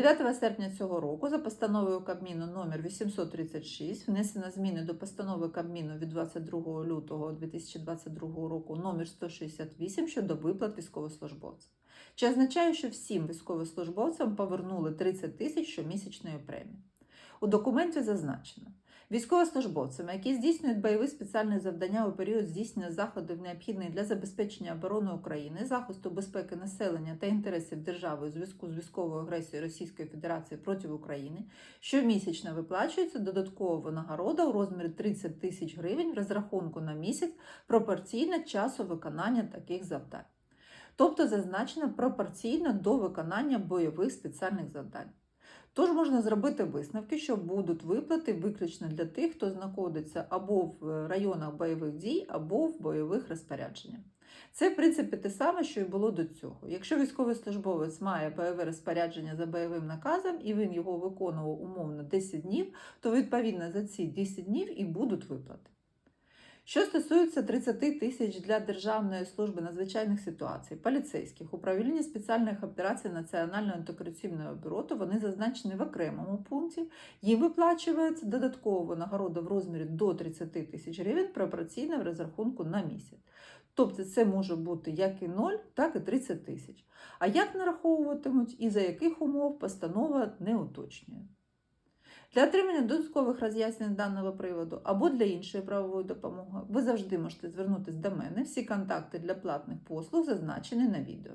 9 серпня цього року за постановою Кабміну номер 836 внесено зміни до постанови Кабміну від 22 лютого 2022 року номер 168 щодо виплат військовослужбовцям. Чи означає, що всім військовослужбовцям повернули 30 тисяч щомісячної премії? У документі зазначено, військовослужбовцями, які здійснюють бойові спеціальні завдання у період здійснення заходів, необхідних для забезпечення оборони України, захисту безпеки населення та інтересів держави у зв'язку з військовою агресією Російської Федерації проти України, щомісячно виплачується додаткова винагорода у розмірі 30 тисяч гривень в розрахунку на місяць пропорційно часу виконання таких завдань. Тобто зазначено пропорційно до виконання бойових спеціальних завдань. Тож можна зробити висновки, що будуть виплати виключно для тих, хто знаходиться або в районах бойових дій, або в бойових розпорядженнях. Це, в принципі, те саме, що і було до цього. Якщо військовий службовець має бойове розпорядження за бойовим наказом і він його виконував умовно 10 днів, то відповідно за ці 10 днів і будуть виплати. Що стосується 30 тисяч для Державної служби надзвичайних ситуацій, поліцейських, управління спеціальних операцій Національного антикорупційного бюро, то вони зазначені в окремому пункті. Їм виплачується додаткова винагорода в розмірі до 30 тисяч гривень пропорційно в розрахунку на місяць. Тобто це може бути як і 0, так і 30 тисяч. А як нараховуватимуть і за яких умов постанова не уточнює. Для отримання додаткових роз'яснень даного приводу або для іншої правової допомоги ви завжди можете звернутися до мене. Всі контакти для платних послуг зазначені на відео.